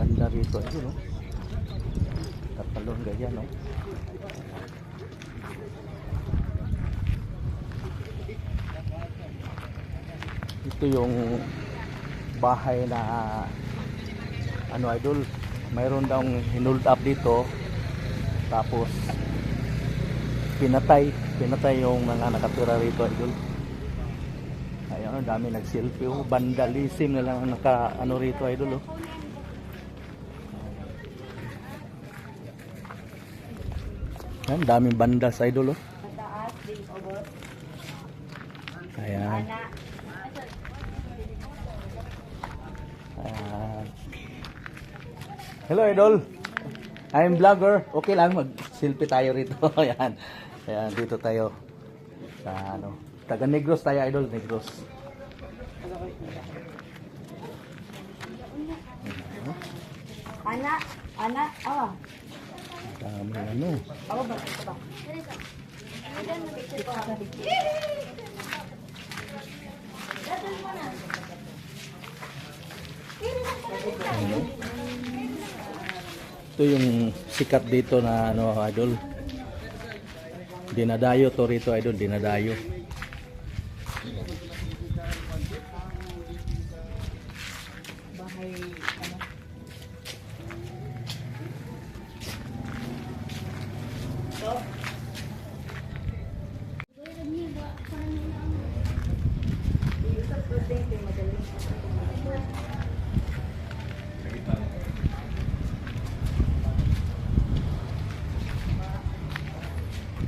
Ganda rito. Ayun, no? Tatalon ganyan, no? Ito yung bahay na ano idol mayroon daw hinold up dito tapos pinatay pinatay yung mga nakatira rito idol ayun dami nag-selfie oh, vandalism na lang ang naka ano rito idol oh. Ayan, daming bandas idol oh. Mataas din over. Ayan. Ana. Ayan. Hello idol. I'm vlogger. Okay lang mag-selfie tayo rito. Ayan. Ayan dito tayo. Sa ano. Taga Negros tayo idol, Negros. Ana. Ana. Awa. Dami ano. Ba? Ano? Ito yung sikat dito na ano idol. Dinadayo to rito idol, dinadayo.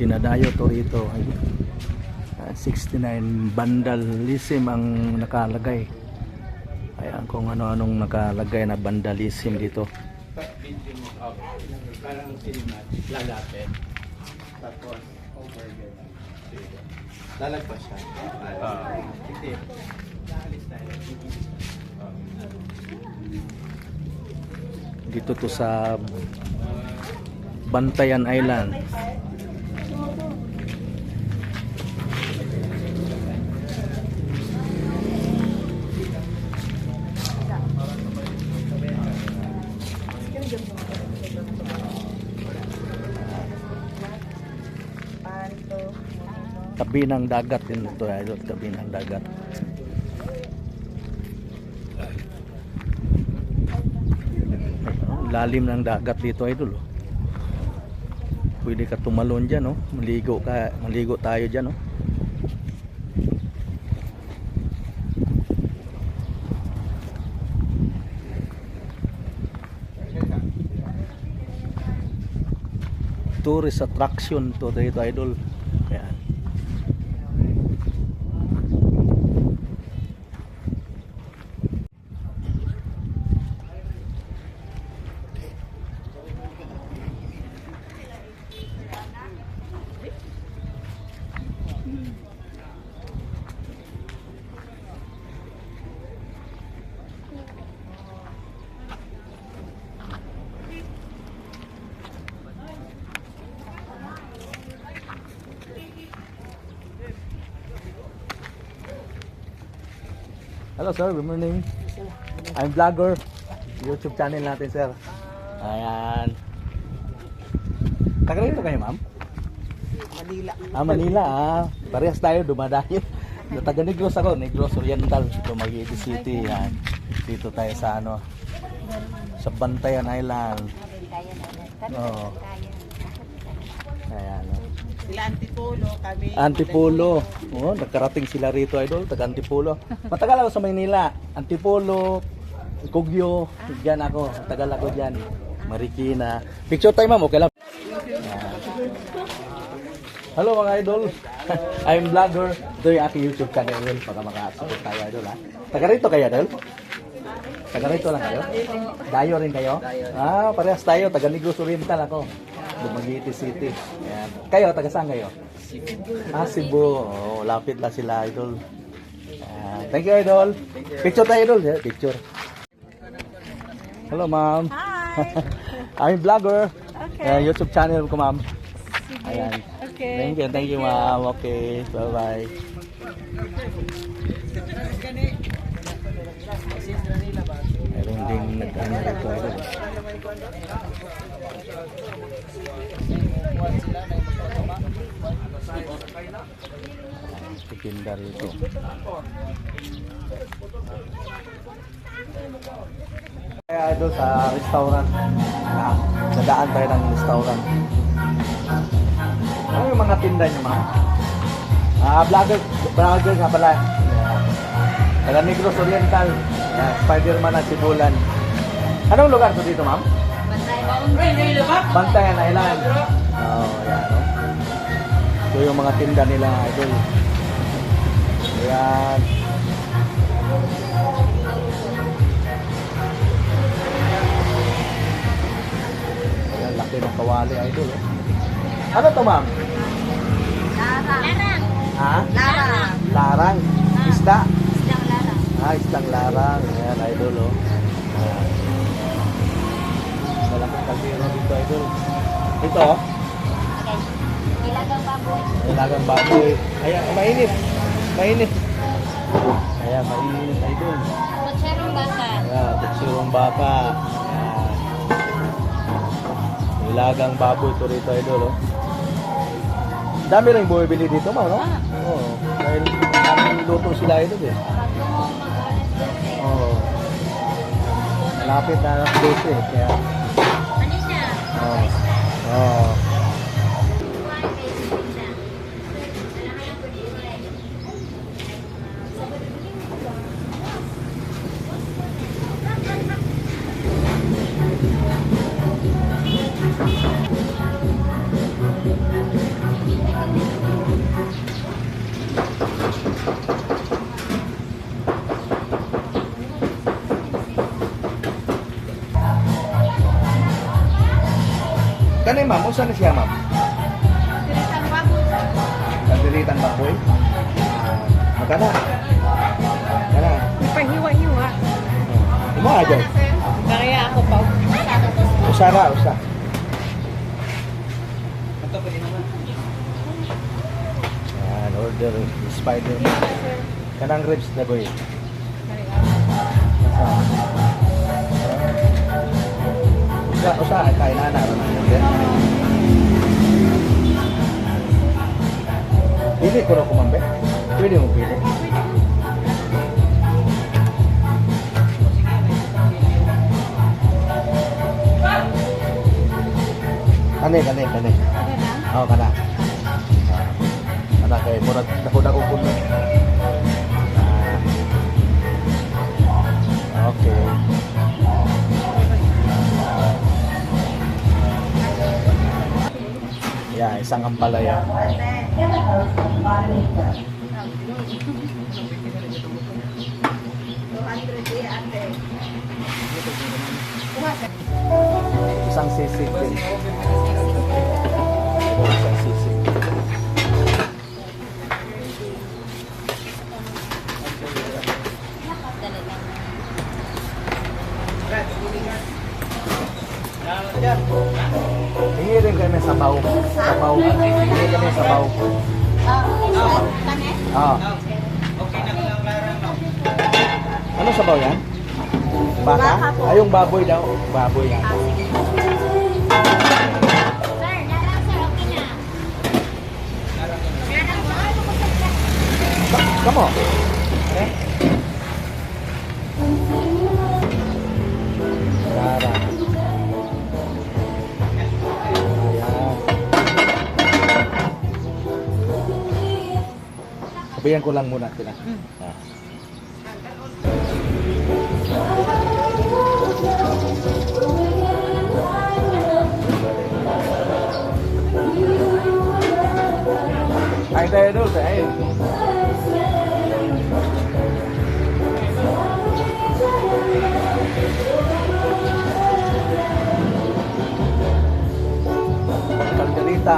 Dinadayo to rito. Ah, 69 vandalism ang nakalagay. Ayan kung ano-anong nakalagay na vandalism dito. Parang cinematic. Lalapit. Tapos, over. Lalagpas siya. Ah. Hindi. Dito to sa Bantayan Island. Tabi ng dagat din ito, idol. Tabi ng dagat. Lalim ng dagat dito, idol. oh. Pwede ka tumalon dyan, oh. Maligo, ka, maligo tayo dyan, oh. Tourist attraction to dito, idol. Ayan. Hello sir, good morning. I'm vlogger. YouTube channel natin sir. Ayan. Taga rito kayo ma'am? Manila. Ah, Manila ah. Parehas tayo, dumadayo. Taga Negros ako, Negros Oriental. Ito Magigi City. Yan. Dito tayo sa ano, sa Bantayan Island. Oo. Ayan. oh. Sila Antipolo, kami. Antipolo. Oh, nagkarating sila rito, idol. Taga Antipolo. Matagal ako sa Maynila. Antipolo, Kugyo. Diyan ako. Tagal ako diyan. Marikina. Picture tayo, ma'am. Okay lang. Ayan. Hello mga idol. I'm vlogger. Ito yung aking YouTube channel. Baka makasupport tayo, idol. Ha? Taga rito kayo, idol? Taga rito lang kayo? Dayo rin kayo? Ah, parehas tayo. Taga Negros Oriental ako. Dumaguete City. Ayan. Kayo, taga saan kayo? Ah, Cebu. Oh, lapit lang sila, idol. Ah, thank you, idol. Picture tayo, idol. Yeah, picture. Hello, ma'am. Hi. I'm vlogger. Okay. Uh, YouTube channel ko, ma'am. Ayan. Okay. Thank you, thank you, ma'am. Okay, bye-bye. Meron ding nag-ano kuhan sila may magkakama. Titinda rito. Kaya doon sa restaurant. Ah, sa daan tayo ng restaurant. Ano yung mga tinda niyo ma? Ah, vlogger, vlogger nga pala. Taga Negros Oriental, yeah, Spider-Man at Sibulan. Anong lugar to dito, ma'am? Bantay. Bantay na ilan mga tinda nila, idol. Ayan. Ayan, laki ng kawali, idol. Oh. Ano to, ma'am? Larang. Ha? Larang. Larang. Isda. Isdang larang. Ah, isdang larang. Ayan, idol, oh. Malaking kaldero dito, idol. Ito, oh. Ilagang baboy. Ilagang baboy. Ayan, mainit. Mainit. Ayan, mainit, idol. Kutserong baka. Ayan, tutsirong baka. Ayan. Ilagang baboy ito rito, idol, oh. Dami rin bumibili dito, ma'am, no? Ah. Oo. Dahil maraming luto sila, idol, eh. Patungo mag-alas 12. Oo. Malapit na alas 12, eh. Kaya, Ano siya? oo. Oo. Kanay, ma'am? Kung saan na siya, ma'am? Diretang baboy. Baboy? Ah, Magkana? Magkana? Pahiwa-hiwa. Imo aja. Kaya ako pa. Usara, usa. Yan, order spider Kanang ribs na boy. Usa, usa, kay nana. Pili ko na kumambe. Pwede mo pili. Kani, kani, kani. Oo, kana. Kana kay murag dako-dako kun. Ah. Okay. Isang ampalaya. Isang sisig. Isang sisig. Hingi kami sa baw. Ah, kanet? Ah. Ano sa baw yan? Baka? Baka po. Ay, yung baboy daw. Baboy yan. Ah, sige. Sir, larang sir, okay na. Larang po. Ay, bukod Sabihan ko lang muna sila. Ah. Ay, tayo doon, tayo. Kalderita.